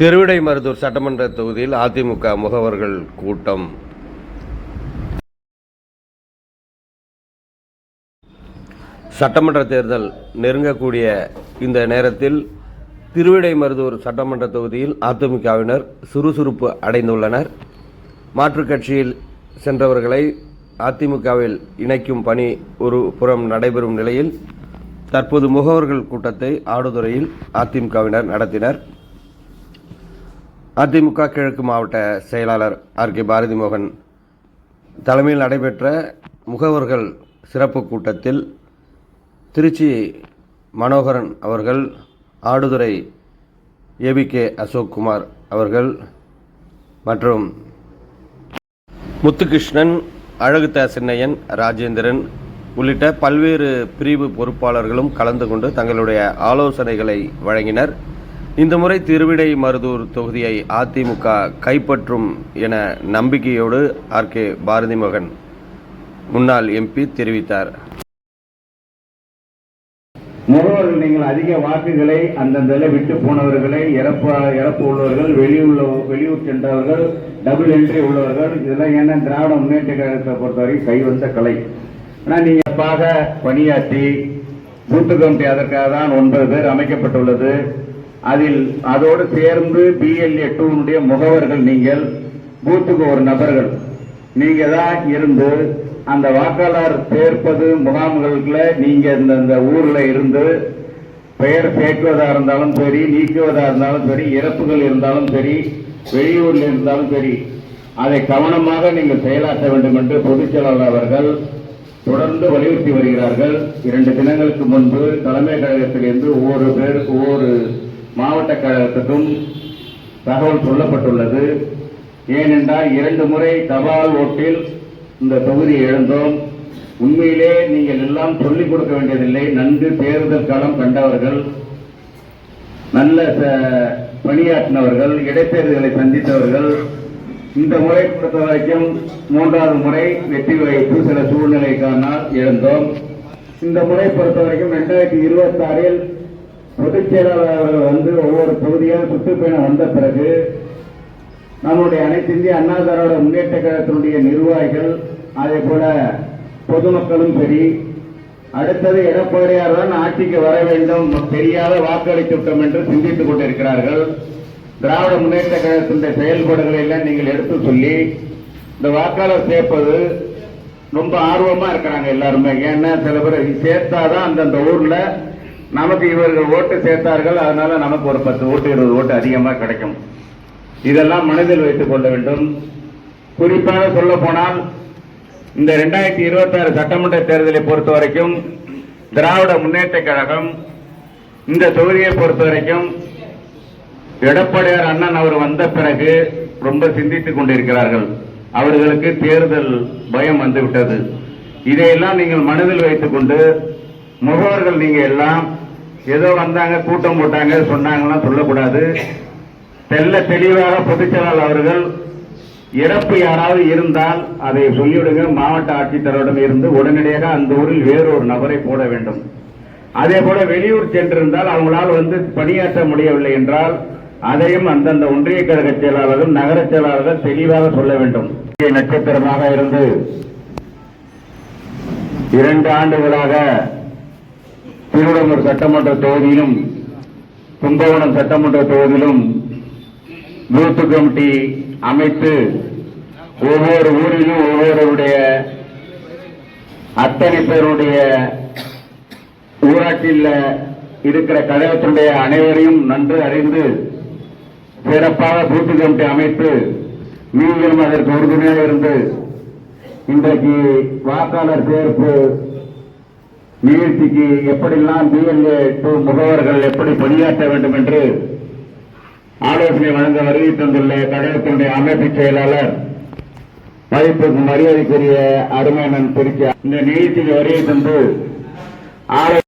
திருவிடைமருதூர் சட்டமன்ற தொகுதியில் அதிமுக முகவர்கள் கூட்டம். சட்டமன்ற தேர்தல் நெருங்கக்கூடிய இந்த நேரத்தில் திருவிடைமருதூர் சட்டமன்ற தொகுதியில் அதிமுகவினர் சுறுசுறுப்பு அடைந்துள்ளனர். மாற்றுக் கட்சியில் சென்றவர்களை அதிமுகவில் இணைக்கும் பணி ஒரு புறம் நடைபெறும் நிலையில் தற்போது முகவர்கள் கூட்டத்தை ஆடுதுறையில் அதிமுகவினர் நடத்தினர். அதிமுக கிழக்கு மாவட்ட செயலாளர் ஆர் கே பாரதி மோகன் தலைமையில் நடைபெற்ற முகவர்கள் சிறப்பு கூட்டத்தில் திருச்சி மனோகரன் அவர்கள் ஆடுதுறை ஏபிகே அசோக்குமார் அவர்கள் மற்றும் முத்துகிருஷ்ணன் அழகு சின்னையன் ராஜேந்திரன் உள்ளிட்ட பல்வேறு பிரிவு பொறுப்பாளர்களும் கலந்து கொண்டு தங்களுடைய ஆலோசனைகளை வழங்கினர். இந்த முறை திருவிடை மருதூர் தொகுதியை அதிமுக கைப்பற்றும் என நம்பிக்கையோடு ஆர் கே பாரதி மகன் முன்னாள் எம்பி தெரிவித்தார். முகவர்கள் நீங்கள் அதிக வாக்குகளை அந்தந்த விட்டு போனவர்களை இறப்பு இறப்பு உள்ளவர்கள் வெளியுள்ள வெளியூர் சென்றவர்கள் டபுள் என்ட்ரி உள்ளவர்கள் இதெல்லாம் ஏன்னா திராவிட முன்னேற்ற கழகத்தை பொறுத்தவரை கைவந்த கலை. ஆனால் நீங்க பணியாற்றி பூத்து கமிட்டி அதற்காக தான் ஒன்பது பேர் அமைக்கப்பட்டுள்ளது. அதில் அதோடு சேர்ந்து பிஎல்ஏ டூனுடைய முகவர்கள் நீங்கள் பூத்துக்கு ஒரு நபர்கள். நீங்க தான் இருந்து அந்த வாக்காளர் சேர்ப்பது முகாம்களுக்குள்ள நீங்க இந்த ஊர்ல இருந்து பெயர் சேர்க்குவதா இருந்தாலும் சரி நீக்குவதா இருந்தாலும் சரி இறப்புகள் இருந்தாலும் சரி வெளியூரில் இருந்தாலும் சரி அதை கவனமாக நீங்கள் செயலாற்ற வேண்டும் என்று பொதுச் செயலாளர் அவர்கள் தொடர்ந்து வலியுறுத்தி வருகிறார்கள். இரண்டு தினங்களுக்கு முன்பு தலைமை கழகத்திலிருந்து ஒவ்வொரு பேருக்கு ஒவ்வொரு மாவட்ட கழகத்துக்கும் தகவல் சொல்லப்பட்டுள்ளது. ஏனென்றால் இரண்டு முறை தபால் ஓட்டில் இந்த தொகுதியை எழுந்தோம் உண்மையிலே நீங்கள் எல்லாம் சொல்லிக் கொடுக்க வேண்டியதில்லை. நன்கு தேர்தல் களம் கண்டவர்கள் நல்ல பணியாற்றினவர்கள் இடைத்தேர்தலை சந்தித்தவர்கள் இந்த முறை பொறுத்த வரைக்கும் மூன்றாவது முறை வெற்றி வாய்ப்பு சில சூழ்நிலை காரணால் இழந்தோம். இந்த முறை பொறுத்த வரைக்கும் ரெண்டாயிரத்தி இருபத்தி ஆறில் பொதுச் செயலாளர் அவர்கள் வந்து ஒவ்வொரு தொகுதியாக சுற்றுப்பயணம் வந்த பிறகு நம்முடைய அனைத்து இந்திய அண்ணா திராவிட முன்னேற்ற கழகத்தினுடைய நிர்வாகிகள் அதே போல பொதுமக்களும் சரி அடுத்தது எடப்பாடியார் தான் ஆட்சிக்கு வர வேண்டும் தெரியாத வாக்களித்து விட்டோம் என்று சிந்தித்துக் கொண்டிருக்கிறார்கள். திராவிட முன்னேற்ற கழகத்தினுடைய செயல்பாடுகளை எல்லாம் நீங்கள் எடுத்து சொல்லி இந்த வாக்காளர் சேர்ப்பது ரொம்ப ஆர்வமா இருக்கிறாங்க எல்லாருமே. ஏன்னா சில பேர் சேர்த்தாதான் அந்தந்த ஊர்ல நமக்கு இவர்கள் ஓட்டு சேர்த்தார்கள் அதனால நமக்கு ஒரு பத்து ஓட்டு இருபது ஓட்டு அதிகமாக கிடைக்கும். இதெல்லாம் மனதில் வைத்துக் கொள்ள வேண்டும். குறிப்பாக சொல்ல போனால் இந்த இரண்டாயிரத்தி இருபத்தி ஆறு சட்டமன்ற தேர்தலை பொறுத்த வரைக்கும் திராவிட முன்னேற்ற கழகம் இந்த தொகுதியை பொறுத்த வரைக்கும் எடப்பாடியார் அண்ணன் அவர் வந்த பிறகு ரொம்ப சிந்தித்துக் கொண்டிருக்கிறார்கள். அவர்களுக்கு தேர்தல் பயம் வந்துவிட்டது. இதையெல்லாம் நீங்கள் மனதில் வைத்துக் கொண்டு முகவர்கள் நீங்க எல்லாம் ஏதோ வந்தாங்க கூட்டம் போட்டாங்க சொன்னாங்கன்னா சொல்லக்கூடாது. தெல்ல தெளிவாக பொதுச்செயலாளர் அவர்கள் இறப்பு யாராவது இருந்தால் அதை சொல்லிவிடுங்க. மாவட்ட ஆட்சித்தலைவரிடம் இருந்து உடனடியாக அந்த ஊரில் வேறொரு நபரை போட வேண்டும். அதே போல வெளியூர் சென்றிருந்தால் அவங்களால் வந்து பணியாற்ற முடியவில்லை என்றால் அதையும் அந்தந்த ஒன்றிய கழக செயலாளர்கள் நகர செயலாளர்கள் தெளிவாக சொல்ல வேண்டும். நட்சத்திரமாக இருந்து இரண்டு ஆண்டுகளாக திருவள்ளூர் சட்டமன்ற தொகுதியிலும் கும்பகோணம் சட்டமன்ற தொகுதியிலும் பூத்து கமிட்டி அமைத்து ஒவ்வொரு ஊரிலும் ஒவ்வொருடைய அத்தனை பேருடைய ஊராட்சியில் இருக்கிற கழகத்தினுடைய அனைவரையும் நன்கு அறிந்து சிறப்பாக பூத்து கமிட்டி அமைத்து நீங்களும் அதற்கு உறுதுணையாக இருந்து இன்றைக்கு வாக்காளர் சேர்ப்பு நிகழ்ச்சிக்கு எப்படிலாம் பிஎல்ஏ டூ முகவர்கள் எப்படி பணியாற்ற வேண்டும் என்று ஆலோசனை வழங்க வருகை தந்துள்ள கழகத்தினுடைய அமைப்பு செயலாளர் மதிப்புக்கு மரியாதைக்குரிய அருமையனன் திருச்சி. இந்த நிகழ்ச்சிக்கு வருகை தந்து ஆலோசனை